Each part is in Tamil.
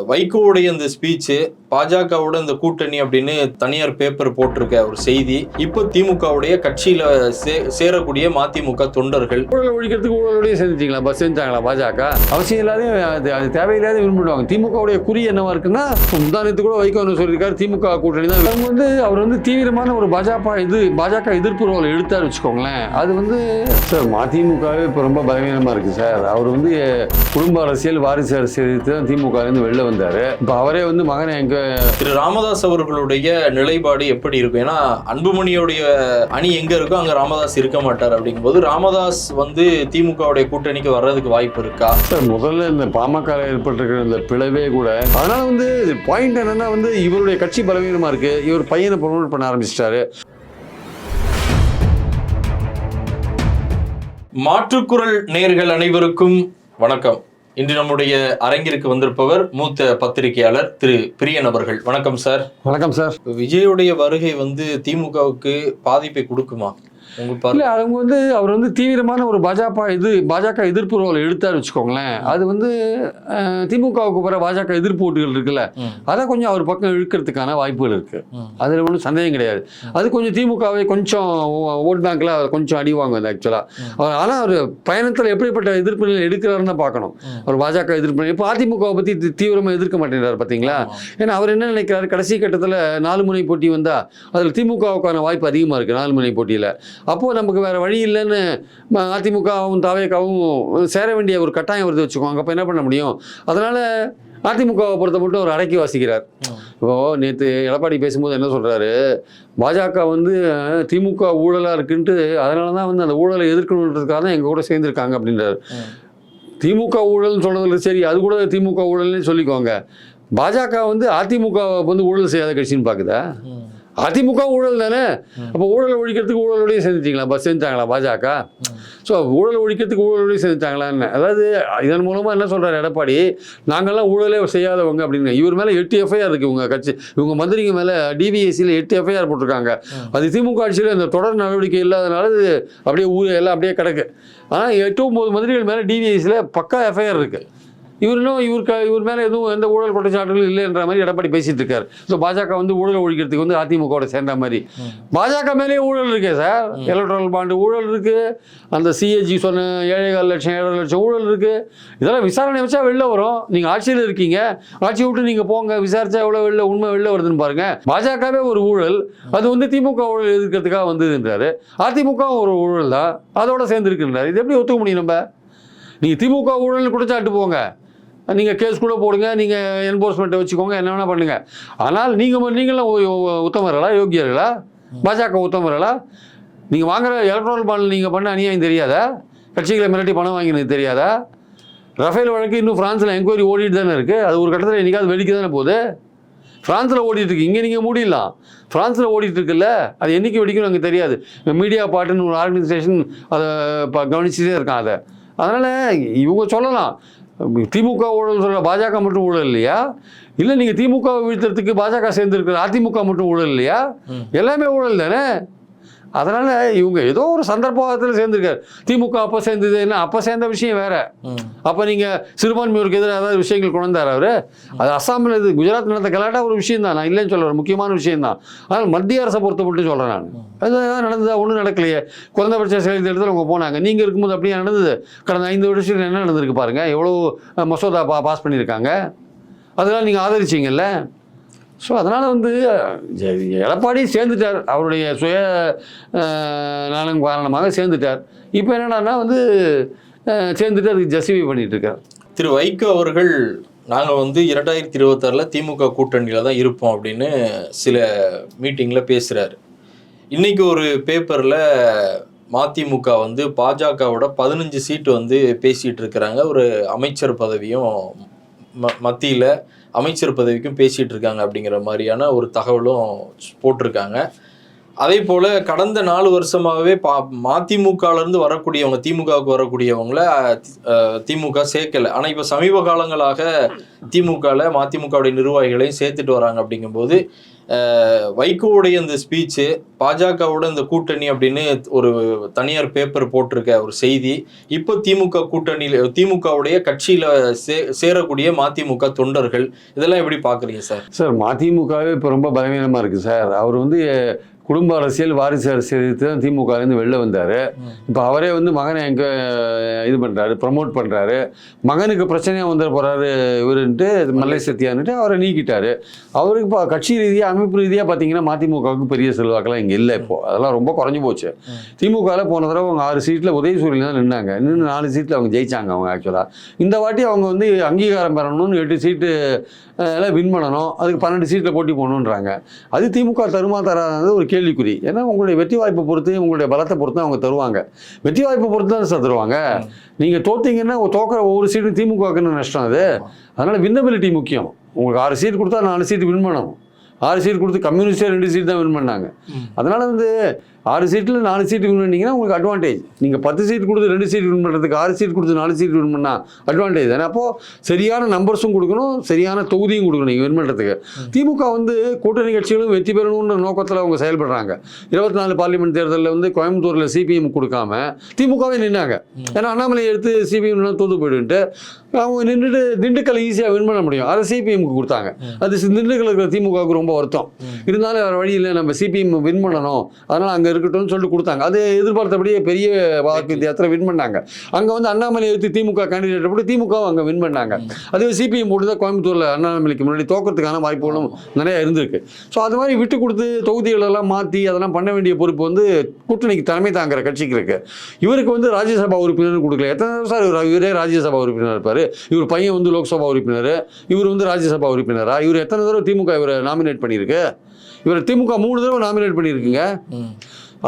வைகோவுடைய இந்த ஸ்பீச்சு பாஜகவோட இந்த கூட்டணி அப்படின்னு தனியார் பேப்பர் போட்டிருக்க ஒரு செய்தி. இப்போ திமுகவுடைய கட்சியில சே- சேரக்கூடிய மதிமுக தொண்டர்கள். ஊழல் ஒழிக்கிறதுக்கு ஊழலோடய செஞ்சுட்டீங்களா பஸ் செஞ்சாங்களா பாஜக? அவசியம் இல்லாத அது அது தேவையில்லாத விரும்பிடுவாங்க திமுகவுடைய குறி என்னவா இருக்குன்னா முந்தானத்து கூட வைகோ என்ன சொல்லியிருக்காரு திமுக கூட்டணி தான். அவங்க வந்து அவர் வந்து தீவிரமான ஒரு பாஜக இது பாஜக எதிர்ப்பு ரோல் எடுத்தார் வச்சுக்கோங்களேன். அது வந்து சார் மதிமுகவே இப்போ ரொம்ப பலவீனமாக இருக்குது சார். அவர் வந்து குடும்ப அரசியல் வாரிசு அரசியல் தான் திமுகலேருந்து வெளில வந்தார். இப்போ அவரே வந்து மகனை எங்க திரு ராமதாஸ் அவர்களுடைய நிலைப்பாடு எப்படி இருக்கும்? ஏன்னா அன்புமணியோடைய அணி எங்க இருக்கோ அங்க ராமதாஸ் இருக்க மாட்டார் அப்படிங்கும்போது ராமதாஸ் வந்து திமுகவுடைய கூட்டணிக்கு வர்றதுக்கு வாய்ப்பு இருக்கா? சார் முதல்ல இந்த பாமக ஏற்பட்டிருக்கிற இந்த பிளவே கூட அதனால வந்து பாயிண்ட் என்னன்னா வந்து இவருடைய கட்சி பலவீனமா இருக்கு. இவர் பையனை ப்ரொமோட் பண்ண ஆரம்பிச்சிட்டாரு. மாற்றுக்குரல் நேர்கள் அனைவருக்கும் வணக்கம். இன்று நம்முடைய அரங்கிற்கு வந்திருப்பவர் மூத்த பத்திரிகையாளர் திரு பிரியன் அவர்கள். வணக்கம் சார். வணக்கம் சார். விஜயுடைய வருகை வந்து திமுகவுக்கு பாதிப்பை கொடுக்குமா? இல்ல அவங்க வந்து அவர் வந்து தீவிரமான ஒரு பாஜக இது பாஜக எதிர்ப்பு ரோல் எடுத்தார் வச்சுக்கோங்களேன். அது வந்து திமுகவுக்கு வர பாஜக எதிர்ப்பு ஓட்டுகள் இருக்குல்ல அதை கொஞ்சம் அவர் பக்கம் இழுக்கிறதுக்கான வாய்ப்புகள் இருக்கு. அதில் ஒன்றும் சந்தேகம் கிடையாது. அது கொஞ்சம் திமுகவை கொஞ்சம் ஓட் பேங்க்ல கொஞ்சம் அடி வாங்குது ஆக்சுவலாக. அவர் ஆனால் அவர் பயணத்தில் எப்படிப்பட்ட எதிர்ப்பு நிலை எடுக்கிறாருன்னு தான் பார்க்கணும். அவர் பாஜக எதிர்ப்பு இப்போ அதிமுகவை பற்றி தீவிரமாக எதிர்க்க மாட்டேங்கிறார் பார்த்தீங்களா. ஏன்னா அவர் என்ன நினைக்கிறாரு? கடைசி கட்டத்தில் நாலு முனை போட்டி வந்தால் அதில் திமுகவுக்கான வாய்ப்பு அதிகமாக இருக்குது நாலு முனை போட்டியில். அப்போது நமக்கு வேறு வழி இல்லைன்னு அதிமுகவும் தாவேக்காவும் சேர வேண்டிய ஒரு கட்டாயம் வருது வச்சுக்கோங்க. அப்போ என்ன பண்ண முடியும்? அதனால் அதிமுகவை பொறுத்த மட்டும் அவர் அடக்கி வாசிக்கிறார். ம், இப்போ நேற்று எடப்பாடி பேசும்போது என்ன சொல்கிறாரு பாஜக வந்து திமுக ஊழலாக இருக்குன்ட்டு அதனால தான் வந்து அந்த ஊழலை எதிர்க்கணுன்றதுக்காக தான் எங்கள் கூட சேர்ந்துருக்காங்க அப்படின்றாரு. திமுக ஊழல்னு சொல்றதுல சரி அது கூட திமுக ஊழல்னு சொல்லிக்கோங்க. பாஜக வந்து அதிமுக வந்து ஊழல் செய்யாத கட்சின்னு பார்க்குதா அதிமுக ஊழல் தானே? அப்போ ஊழல் ஒழிக்கிறதுக்கு ஊழலோடய சேர்ந்துட்டீங்களா? பஸ் செஞ்சாங்களா பாஜக? ஸோ ஊழல் ஒழிக்கிறதுக்கு ஊழலோடய சேர்ந்துட்டாங்களான்னு அதாவது இதன் மூலமாக என்ன சொல்கிறார் எடப்பாடி? நாங்கள்லாம் ஊழலே செய்யாதவங்க அப்படின்னு. இவர் மேலே எட்டு எஃப்ஐஆர் இருக்குது இவங்க கட்சி. இவங்க மந்திரிங்க மேலே டிவிஎஸ்சியில் எட்டு எஃப்ஐஆர் போட்டிருக்காங்க. அது திமுக ஆட்சியில் இந்த தொடர் நடவடிக்கை இல்லாதனால இது அப்படியே ஊர் எல்லாம் அப்படியே கிடக்கு. ஆனால் எட்டு ஒம்பது மந்திரிகள் மேலே டிவிஎஸ்சியில் பக்கா எஃப்ஐஆர் இருக்குது இவர் இன்னும் இவர் இவர் மேலே எதுவும் எந்த ஊழல் குற்றச்சாட்டுகளும் இல்லைன்ற மாதிரி எடப்பாடி பேசிட்டு இருக்காரு. ஸோ பாஜக வந்து ஊழல் ஒழிக்கிறதுக்கு வந்து அதிமுகவோட சேர்ந்த மாதிரி. பாஜக மேலேயே ஊழல் இருக்கே சார். எலக்ட்ரல் பாண்டு ஊழல் இருக்குது அந்த சிஏஜி சொன்ன ஏழேகால் லட்சம் ஏழரை லட்சம் ஊழல் இருக்குது இதெல்லாம் விசாரணை வச்சா வெளில வரும். நீங்கள் ஆட்சியில் இருக்கீங்க. ஆட்சியை விட்டு நீங்கள் போங்க. விசாரிச்சா எவ்வளோ வெளில உண்மை வெளில வருதுன்னு பாருங்க. பாஜகவே ஒரு ஊழல். அது வந்து திமுக ஊழல் எதிர்க்கிறதுக்காக வந்ததுன்றாரு. அதிமுக ஒரு ஊழல் தான். அதோட சேர்ந்துருக்குன்றாரு. இது எப்படி ஒத்துக்க முடியும் நம்ம? நீங்கள் திமுக ஊழல் குற்றச்சாட்டு போங்க. நீங்கள் கேஸ் கூட போடுங்க நீங்கள் என்ஃபோர்ஸ்மெண்ட்டை வச்சுக்கோங்க என்ன வேணால் பண்ணுங்கள் ஆனால் நீங்கள் நீங்களும் உத்தமர்களா யோகியர்களா பாஜக உத்தமர்களா? நீங்கள் வாங்குற எலக்ட்ரல் பாண்டில் நீங்கள் பண்ண அநியாயம் தெரியாதா? கட்சிகளை மிரட்டி பணம் வாங்கினது தெரியாதா? ரஃபேல் வழக்கு இன்னும் ஃப்ரான்ஸில் என்கொயரி ஓடிட்டு தானே இருக்குது அது ஒரு கட்டத்தில் என்றைக்காவது வெடிக்க தானே போகுது? ஃப்ரான்ஸில் ஓடிட்டுருக்கு இங்கே நீங்கள் மூடிடலாம். ஃப்ரான்ஸில் ஓடிட்டுருக்குல்ல அது என்றைக்கு வெடிக்கும் எனக்கு தெரியாது. மீடியா பாட்டுன்னு ஒரு ஆர்கனைசேஷன் அதை இப்போ கவனிச்சுட்டே இருக்கான் அதை. அதனால் இவங்க சொல்லலாம். திமுக ஊழல் சொல்கிற பாஜக மட்டும் ஊழல் இல்லையா இல்லை நீங்கள் திமுக வீழ்த்துறதுக்கு பாஜக சேர்ந்துருக்கிற அதிமுக மட்டும் ஊழல் இல்லையா. எல்லாமே ஊழல் தானே அதனால் இவங்க ஏதோ ஒரு சந்தர்ப்பத்தில் சேர்ந்துருக்காரு. திமுக அப்போ சேர்ந்தது என்ன? அப்போ சேர்ந்த விஷயம் வேற. அப்போ நீங்கள் சிறுபான்மையோருக்கு எதிராக ஏதாவது விஷயங்கள் கொண்டு வந்தார் அவர்? அது அஸ்ஸாமில் இது குஜராத் நடந்த கலாட்டா ஒரு விஷயம் தான் நான் இல்லைன்னு சொல்ல வரேன். முக்கியமான விஷயம் தான் ஆனால் மத்திய அரசை பொறுத்த மட்டும் சொல்கிறேன் நான். அது ஏதாவது நடந்ததா? ஒன்றும் நடக்கலையே. குறைந்தபட்ச செயல் இடத்துல அவங்க போனாங்க. நீங்கள் இருக்கும்போது அப்படியே நடந்தது. கடந்த ஐந்து வருஷத்தில் என்ன நடந்திருக்கு பாருங்க? எவ்வளோ மசோதா பா பாஸ் பண்ணியிருக்காங்க? அதெல்லாம் நீங்கள் ஆதரிச்சீங்கல்ல? ஸோ அதனால் வந்து எடப்பாடியும் எடப்பாடி சேர்ந்துட்டார். அவருடைய சுய நலன் காரணமாக சேர்ந்துட்டார். இப்போ என்னடான்னா வந்து சேர்ந்துட்டு அதுக்கு ஜஸ்டிஃபை பண்ணிட்டு இருக்கார் திரு வைகோ அவர்கள் நாங்கள் வந்து இரண்டாயிரத்தி இருபத்தாறில் திமுக கூட்டணியில் தான் இருப்போம் அப்படின்னு சில மீட்டிங்கில் பேசுகிறார் இன்றைக்கி ஒரு பேப்பரில் மதிமுக வந்து பாஜகவோட பதினஞ்சு சீட்டு வந்து பேசிகிட்டு இருக்கிறாங்க ஒரு அமைச்சர் பதவியும் ம மத்தியில் அமைச்சர் பதவிக்கும் பேசிகிட்டு இருக்காங்க அப்படிங்கிற மாதிரியான ஒரு தகவலும் போட்டிருக்காங்க. அதே போல் கடந்த நாலு வருஷமாகவே பா மதிமுகலேருந்து வரக்கூடியவங்க திமுகவுக்கு வரக்கூடியவங்கள திமுக சேர்க்கலை. ஆனால் இப்போ சமீப காலங்களாக திமுகவில் மதிமுகவுடைய நிர்வாகிகளையும் சேர்த்துட்டு வராங்க அப்படிங்கும்போது வைகோவுடைய இந்த ஸ்பீச்சு பாஜகவோட இந்த கூட்டணி அப்படின்னு ஒரு தனியார் பேப்பர் போட்டிருக்க ஒரு செய்தி. இப்போ திமுக கூட்டணியில் திமுகவுடைய கட்சியில் சே சேரக்கூடிய மதிமுக தொண்டர்கள் இதெல்லாம் எப்படி பார்க்குறீங்க சார்? சார் மதிமுகவே இப்போ ரொம்ப பலவீனமாக இருக்குது சார். அவர் வந்து குடும்ப அரசியல் வாரிசு அரசியல் தான் திமுகலேருந்து வெளில வந்தார். இப்போ அவரே வந்து மகனை எங்கே இது பண்ணுறாரு ப்ரமோட் பண்ணுறாரு மகனுக்கு பிரச்சனையாக வந்துட போகிறாரு இவருன்ட்டு மல்லை சத்தியான்ட்டு அவரை நீக்கிட்டார். அவருக்கு இப்போ கட்சி ரீதியாக அமைப்பு ரீதியாக பார்த்தீங்கன்னா மதிமுகவுக்கு பெரிய செல்வாக்கெல்லாம் இங்கே இல்லை இப்போ. அதெல்லாம் ரொம்ப குறைஞ்சி போச்சு. திமுகவில் போன தடவை அவங்க ஆறு சீட்டில் உதயசூரியன் தான் நின்னாங்க. நின்று நாலு சீட்டில் அவங்க ஜெயிச்சாங்க அவங்க ஆக்சுவலாக இந்த வாட்டி அவங்க வந்து அங்கீகாரம் பெறணும்னு எட்டு சீட்டு எல்லாம் வின் பண்ணணும். அதுக்கு பன்னெண்டு சீட்டில் போட்டி போகணுன்றாங்க அது திமுக தருமா தராது ஒரு கேள்விக்குறி. ஏன்னா உங்களுடைய வெற்றி வாய்ப்பை பொறுத்து உங்களுடைய பலத்தை பொறுத்து அவங்க தருவாங்க. வெற்றி வாய்ப்பை பொறுத்து தான் சார் தருவாங்க. நீங்கள் தோத்தீங்கன்னா தோக்கிற ஒவ்வொரு சீட்டும் திமுகவுக்குன்னு நஷ்டம் அது. அதனால் வின்னபிலிட்டி முக்கியம். உங்களுக்கு ஆறு சீட் கொடுத்தா நாலு சீட் வின் பண்ணணும். ஆறு சீட் கொடுத்து கம்யூனிஸ்டே ரெண்டு சீட் தான் வின் பண்ணாங்க. அதனால் வந்து ஆறு சீட்டில் நாலு சீட் வின் பண்ணீங்கன்னா உங்களுக்கு அட்வான்டேஜ் நீங்கள் பத்து சீட் கொடுத்து ரெண்டு சீட் வின் பண்ணுறதுக்கு ஆறு சீட் கொடுத்து நாலு சீட் வின் பண்ணால் அட்வான்டேஜ் தானே? அப்போது சரியான நம்பர்ஸும் கொடுக்கணும் சரியான தொகுதியும் கொடுக்கணும் நீங்கள் வின் பண்ணுறதுக்கு திமுக வந்து கூட்டணி கட்சிகளும் வெற்றி பெறணுன்ற நோக்கத்தில் அவங்க செயல்படுறாங்க. இருபத்தி நாலு பார்லிமெண்ட் தேர்தலில் வந்து கோயம்புத்தூரில் சிபிஎம் கொடுக்காம திமுகவே நின்னாங்க. ஏன்னா அண்ணாமலை எடுத்து சிபிஎம் தோத்து போயிடுன்ட்டு அவங்க நின்றுட்டு திண்டுக்கல் ஈஸியாக வின் பண்ண முடியும். அதை சிபிஎம்க்கு கொடுத்தாங்க. அது சி- திண்டுக்கல் இருக்கிற திமுகவுக்கு ரொம்ப வருத்தம். இருந்தாலும் வேறு வழி இல்லை. நம்ம சிபிஎம் வின் பண்ணணும். அதனால் அங்கே இருக்கட்டும்னு சொல்லிட்டு கொடுத்தாங்க. அது எதிர்பார்த்தபடியே பெரிய வாக்கு வித்தியாசத்தில் வின் பண்ணாங்க. அங்கே வந்து அண்ணாமலை எடுத்து திமுக கேண்டிடேட் போட்டு திமுகவும் அங்கே வின் பண்ணாங்க. அதுவே சிபிஎம் போட்டு தான் கோயம்புத்தூரில் அண்ணாமலைக்கு முன்னாடி தோக்கிறதுக்கான வாய்ப்புகளும் நிறைய இருந்திருக்கு. ஸோ அது மாதிரி விட்டு கொடுத்து தொகுதிகளெல்லாம் மாற்றி அதெல்லாம் பண்ண வேண்டிய பொறுப்பு வந்து கூட்டணிக்கு தலைமை தாங்குற கட்சிக்கு இருக்கு. இவருக்கு வந்து ராஜ்யசபா உறுப்பினர் கொடுக்கல. எத்தனை சார் இவர் இவரே ராஜ்யசபா உறுப்பினர் இருப்பார்? இவர் பையன் வந்து லோக்சபா உறுப்பினர். இவர் வந்து ராஜ்யசபா உறுப்பினரா? இவர் எத்தனை தடவை திமுக இவரை நாமினேட் பண்ணியிருக்கு? இவர் திமுக மூணு தடவை நாமினேட் பண்ணியிருக்குங்க.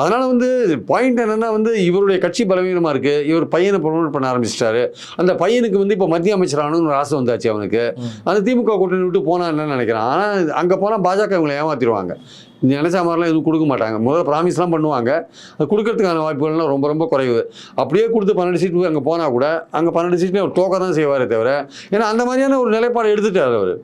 அதனால வந்து பாயிண்ட் என்னன்னா வந்து இவருடைய கட்சி பலவீனமா இருக்கு. இவர் பையனை ப்ரொமோட் பண்ண ஆரம்பிச்சிட்டாரு. அந்த பையனுக்கு வந்து இப்போ மத்திய அமைச்சர் ஆகணும்னு ஒரு ஆசை வந்தாச்சு அவனுக்கு. அந்த திமுக கூட்டணி விட்டு போனா என்னன்னு நினைக்கிறான். ஆனால் அங்கே போனால் பாஜக இவங்களை ஏமாத்திடுவாங்க. நீ நினைச்ச மாதிரிலாம் எதுவும் கொடுக்க மாட்டாங்க. முதல்ல ப்ராமிஸ்லாம் பண்ணுவாங்க. அது கொடுக்கறதுக்கான வாய்ப்புகள்லாம் ரொம்ப ரொம்ப குறைவு. அப்படியே கொடுத்து பன்னெண்டு சீட்டு அங்கே போனால் கூட அங்கே பன்னெண்டு சீட்லேயும் அவர் தோக்க தான் செய்வாரே தவிர ஏன்னா அந்த மாதிரியான ஒரு நிலைப்பாடு எடுத்துட்டார் அவர்.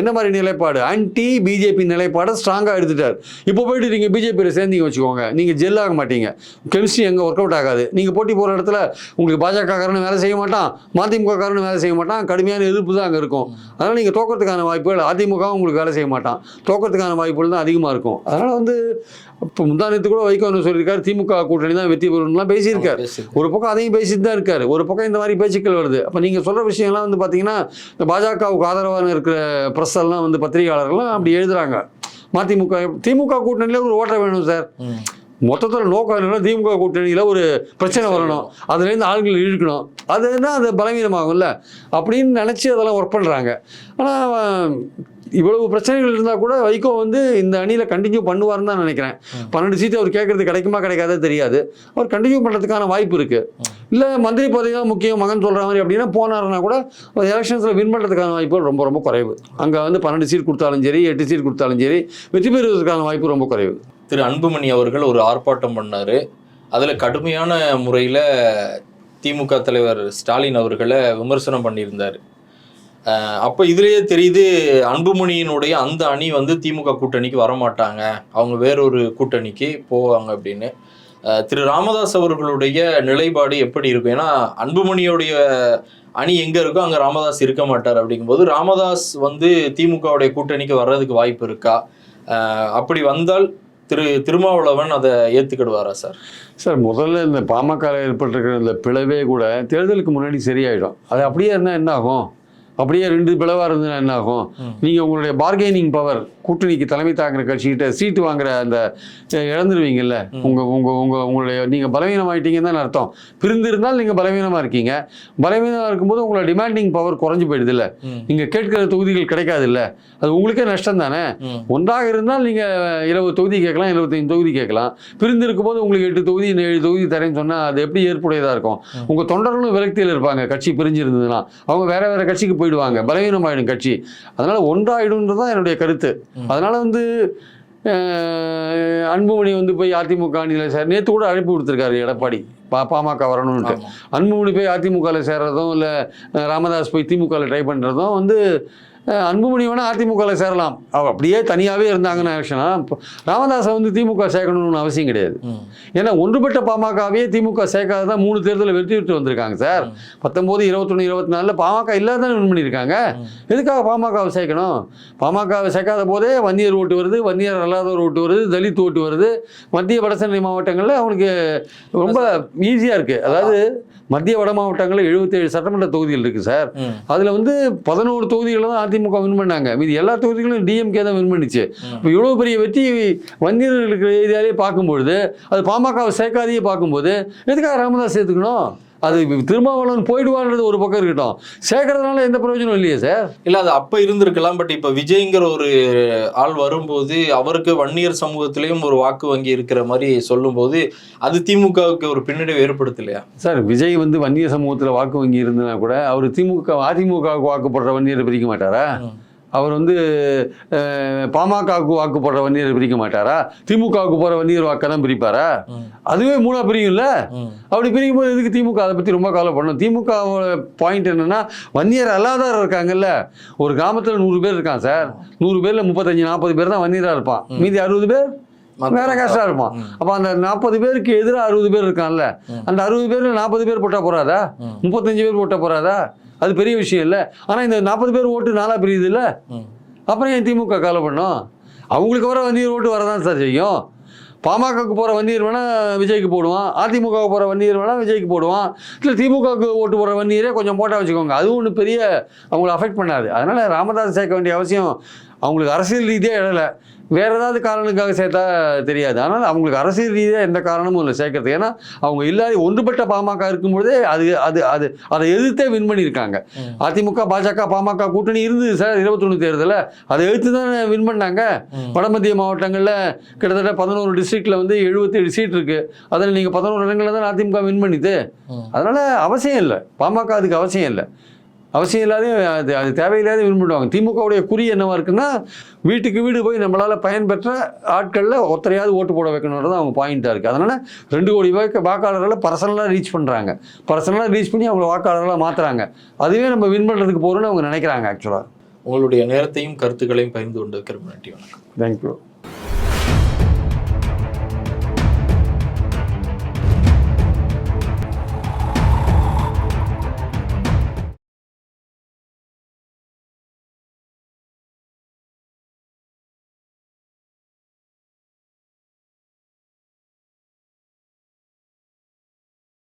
என்ன மாதிரி நிலைப்பாடு? ஆன்டி பிஜேபி நிலைப்பாடை ஸ்ட்ராங்காக எடுத்துட்டார். இப்போ போயிட்டு நீங்கள் பிஜேபியில் சேர்ந்தீங்க வச்சுக்கோங்க நீங்கள் ஜெல் ஆக மாட்டீங்க. கெமிஸ்ட்ரி எங்கே ஒர்க் அவுட் ஆகாது. நீங்கள் போட்டி போகிற இடத்துல உங்களுக்கு பாஜக காரனும் வேலை செய்ய மாட்டான் மதிமுக காரனும் வேலை செய்ய மாட்டான் கடுமையான எதிர்ப்பு தான் அங்கே இருக்கும். அதனால் நீங்கள் தோக்கிறதுக்கான வாய்ப்புகள் அதிமுக உங்களுக்கு வேலை செய்ய மாட்டான். தோக்கிறதுக்கான வாய்ப்புகள் தான் அதிகமாக இருக்கும். அதனால் வந்து இப்போ முந்தானத்து கூட வைகோ என்ன சொல்லியிருக்காரு திமுக கூட்டணி தான் வெற்றி பெறணும்லாம் பேசியிருக்காரு. ஒரு பக்கம் அதையும் பேசிட்டு தான் இருக்காரு. ஒரு பக்கம் இந்த மாதிரி பேச்சுக்கள் வருது. அப்போ நீங்கள் சொல்கிற விஷயம்லாம் வந்து பார்த்தீங்கன்னா இந்த பாஜகவுக்கு ஆதரவான இருக்கிற ப்ரெஸ் எல்லாம் வந்து பத்திரிகையாளர்கள்லாம் அப்படி எழுதுறாங்க. மதிமுக திமுக கூட்டணியில் ஒரு ஓட்டை வேணும் சார். மொத்தத்தில் நோக்கம் என்னன்னா திமுக கூட்டணியில் ஒரு பிரச்சனை வரணும். அதுலேருந்து ஆளுங்கள் இழுக்கணும். அதுனா அது பலவீனமாகும்ல? அப்படின்னு நினச்சி அதெல்லாம் ஒர்க் பண்ணுறாங்க ஆனால் இவ்வளவு பிரச்சனைகள் இருந்தால் கூட வைகோ வந்து இந்த அணியில் கண்டினியூ பண்ணுவார்னு தான் நினைக்கிறேன். பன்னெண்டு சீட்டு அவர் கேட்கறது கிடைக்குமா கிடைக்காதே தெரியாது. அவர் கண்டினியூ பண்ணுறதுக்கான வாய்ப்பு இருக்குது இல்லை மந்திரி பதவி தான் முக்கியம் மகன் சொல்கிற மாதிரி அப்படின்னா போனாருன்னா கூட எலெக்ஷன்ஸில் வின் பண்ணுறதுக்கான வாய்ப்புகள் ரொம்ப ரொம்ப குறைவு. அங்கே வந்து பன்னெண்டு சீட் கொடுத்தாலும் சரி எட்டு சீட் கொடுத்தாலும் சரி வெற்றி பெறுவதற்கான வாய்ப்பு ரொம்ப குறைவு. திரு அன்புமணி அவர்கள் ஒரு ஆர்ப்பாட்டம் பண்ணார். அதில் கடுமையான முறையில் திமுக தலைவர் ஸ்டாலின் அவர்களை விமர்சனம் பண்ணியிருந்தார். அப்போ இதிலேயே தெரியுது அன்புமணியினுடைய அந்த அணி வந்து திமுக கூட்டணிக்கு வரமாட்டாங்க. அவங்க வேறொரு கூட்டணிக்கு போவாங்க அப்படின்னு. திரு ராமதாஸ் அவர்களுடைய நிலைப்பாடு எப்படி இருக்கும்? ஏன்னா அன்புமணியோடைய அணி எங்கே இருக்கோ அங்கே ராமதாஸ் இருக்க மாட்டார் அப்படிங்கும்போது ராமதாஸ் வந்து திமுகவுடைய கூட்டணிக்கு வர்றதுக்கு வாய்ப்பு இருக்கா? அப்படி வந்தால் திரு திருமாவளவன் அதை ஏத்துக்கிடுவாரா சார்? சார் முதல்ல இந்த பாமக ஏற்பட்டிருக்கிற இந்த பிளவே கூட தேர்தலுக்கு முன்னாடி சரியாயிடும். அது அப்படியே இருந்தால் என்ன ஆகும் அப்படியே ரெண்டு பிளவாக இருந்தால் என்ன ஆகும். நீங்கள் உங்களுடைய பார்கெனிங் பவர் கூட்டணிக்கு தலைமை தாங்குற கட்சிகிட்ட சீட்டு வாங்குற அந்த இழந்துருவீங்கல்ல உங்கள் உங்கள் உங்கள் உங்களுடைய நீங்கள் பலவீனமாயிட்டீங்கன்னு தான் அர்த்தம். பிரிந்திருந்தால் நீங்கள் பலவீனமாக இருக்கீங்க. பலவீனமாக இருக்கும்போது உங்களோட டிமாண்டிங் பவர் குறைஞ்சு போயிடுதுல்ல. ம். நீங்கள் கேட்கிற தொகுதிகள் கிடைக்காதுல்ல. அது உங்களுக்கே நஷ்டம் தானே. ஒன்றாக இருந்தால் நீங்கள் இருபது தொகுதி கேட்கலாம் இருபத்தைந்து தொகுதி கேட்கலாம். பிரிந்து இருக்கும்போது உங்களுக்கு எட்டு தொகுதி ஏழு தொகுதி தரேன்னு சொன்னால் அது எப்படி ஏற்புடையதாக இருக்கும்? உங்கள் தொண்டர்களும் விரக்தியில் இருப்பாங்க. கட்சி பிரிஞ்சு இருந்ததுன்னா அவங்க வேற வேற கட்சிக்கு போயிடுவாங்க. பலவீனமாயிடும் கட்சி. அதனால் ஒன்றாயிடும்ன்றது தான் என்னுடைய கருத்து. அதனால் வந்து அன்புமணி வந்து போய் அதிமுக அணியில் சேர் நேற்று கூட அழைப்பு கொடுத்துருக்காரு எடப்பாடி பா பாமக வரணும்ன்ட்டு ஆமா. அன்புமணி போய் அதிமுகவில் சேர்றதும் இல்லை ராமதாஸ் போய் திமுகவில் ட்ரை பண்ணுறதும் வந்து அன்புமணி வேணால் அதிமுகவில் சேரலாம். அவர் அப்படியே தனியாகவே இருந்தாங்கன்னு ஆக்சுவனா ராமதாஸை வந்து திமுக சேர்க்கணும்னு அவசியம் கிடையாது. ஏன்னா ஒன்றுபட்ட பாமகவே திமுக சேர்க்காத தான் மூணு தேர்தலில் வெற்றி பெற்று வந்திருக்காங்க சார். பத்தொம்போது இருபத்தொன்று இருபத்தி நாலில் பாமக இல்லாத வின் பண்ணியிருக்காங்க? எதுக்காக பாமகவை சேர்க்கணும் பாமகவை சேர்க்காத போதே வன்னியர் ஓட்டு வருது வன்னியர் அல்லாதவர் ஓட்டு வருது தலித் ஓட்டு வருது. மத்திய வடசென்னை மாவட்டங்களில் அவனுக்கு ரொம்ப ஈஸியாக இருக்குது அதாவது மத்திய வட மாவட்டங்களில் எழுபத்தேழு சட்டமன்ற தொகுதிகள் இருக்குது சார். அதில் வந்து பதினோரு தொகுதிகளில் தான் அதிமுக வின் பண்ணாங்க. மீதி எல்லா தொகுதிகளும் டிஎம்கே தான் வின் பண்ணிச்சு. இப்போ இவ்வளோ பெரிய வெற்றி வன்னியர்களுக்கு ஏரியாலே பார்க்கும்பொழுது அது பாமகவை சேர்க்காதையே பார்க்கும்போது எதுக்காக ராமதாஸ் சேர்த்துக்கணும்? அது திருமாவளவன் போயிடுவான்றது ஒரு பக்கம் இருக்கட்டும். சேர்க்கறதுனால எந்த பிரயோஜனம் இல்லையே சார் இல்ல அது அப்ப இருந்திருக்கலாம் பட் இப்ப விஜய்ங்கிற ஒரு ஆள் வரும்போது அவருக்கு வன்னியர் சமூகத்திலயும் ஒரு வாக்கு வங்கி இருக்கிற மாதிரி சொல்லும்போது அது திமுகவுக்கு ஒரு பின்னடைவு ஏற்படுத்தலையா? சார் விஜய் வந்து வன்னியர் சமூகத்தில் வாக்கு வங்கி இருந்தனா கூட அவர் திமுக அதிமுகவுக்கு வாக்குப்படுற வன்னியரை பிரிக்க மாட்டாரா. அவர் வந்து பாமகவுக்கு வாக்கு போடுற வன்னியரை பிரிக்க மாட்டாரா? திமுகவுக்கு போகிற வன்னியர் வாக்கை தான் பிரிப்பாரா. அதுவே மூணா பிரியும்ல. அப்படி பிரிக்கும் போது எதுக்கு திமுக அதை பற்றி ரொம்ப கவலை பண்ணணும் திமுகவோட பாயிண்ட் என்னன்னா வன்னியர் அல்லாதார் இருக்காங்கல்ல. ஒரு கிராமத்தில் நூறு பேர் இருக்கான் சார். நூறு பேரில் முப்பத்தஞ்சு நாற்பது பேர் தான் வன்னியராக இருப்பான். மீதி அறுபது பேர் வேற காஸ்டாக இருப்பான். அப்போ அந்த நாற்பது பேருக்கு எதிராக அறுபது பேர் இருக்கான்ல. அந்த அறுபது பேரில் நாற்பது பேர் போட்டால் போறாதா. முப்பத்தஞ்சு பேர் போட்டால் போறாதா? அது பெரிய விஷயம் இல்லை. ஆனால் இந்த நாற்பது பேர் ஓட்டு நாளாக பிரியுது இல்லை. அப்புறம் ஏன் திமுக கவலை பண்ணும்? அவங்களுக்கு வர வன்னியர் ஓட்டு வரதான் சார் செய்யும்? பாமகவுக்கு போகிற வன்னியர் வேணால் விஜய்க்கு போடுவான். அதிமுகவுக்கு போகிற வன்னியர் வேணால் விஜய்க்கு போடுவான். இல்லை திமுகவுக்கு ஓட்டு போடுற வன்னியரே கொஞ்சம் போட்டால் வச்சுக்கோங்க. அதுவும் ஒன்றும் பெரிய அவங்கள அஃபெக்ட் பண்ணாது. அதனால் ராமதாஸ் சேர்க்க வேண்டிய அவசியம் அவங்களுக்கு அரசியல் ரீதியாக இடலை வேறு ஏதாவது காரணங்களுக்காக சேர்த்தா தெரியாது. ஆனால் அவங்களுக்கு அரசியல் ரீதியாக எந்த காரணமும் இல்லை சேர்க்கறது ஏன்னா அவங்க இல்லாத ஒன்றுபட்ட பாமக இருக்கும்பொழுதே அது அது அது அதை எதிர்த்தே வின் பண்ணியிருக்காங்க. அதிமுக பாஜக பாமக கூட்டணி இருந்தது சார் இருபத்தொன்று தேர்தலில். அதை எடுத்து தானே வின் பண்ணாங்க. வடமத்திய மாவட்டங்களில் கிட்டத்தட்ட பதினோரு டிஸ்ட்ரிக்டில் வந்து எழுபத்தேழு சீட் இருக்குது அதில் நீங்கள் பதினோரு இடங்களில் தான் அதிமுக வின் பண்ணிது. அதனால் அவசியம் இல்லை. பாமக அதுக்கு அவசியம் இல்லை. அவசியம் இல்லாத அது அது தேவையில்லாத வின் பண்ணுவாங்க திமுகவுடைய குறி என்னவா இருக்குன்னா வீட்டுக்கு வீடு போய் நம்மளால் பயன்பெற்ற ஆட்களில் ஒருத்தரையாவது ஓட்டு போட வைக்கணுன்றது அவங்க பாயிண்ட்டாக இருக்குது அதனால் ரெண்டு கோடி வாக்கு வாக்காளர்களை பர்சனலாக ரீச் பண்ணுறாங்க பர்சனலாக ரீச் பண்ணி அவங்கள வாக்காளர்களாக மாற்றுறாங்க அதுவே நம்ம வின் பண்ணுறதுக்கு போகிறோன்னு அவங்க நினைக்கிறாங்க ஆக்சுவலாக உங்களுடைய நேரத்தையும் கருத்துக்களையும் பகிர்ந்து கொண்டு நன்றி வணக்கம். தேங்க்யூ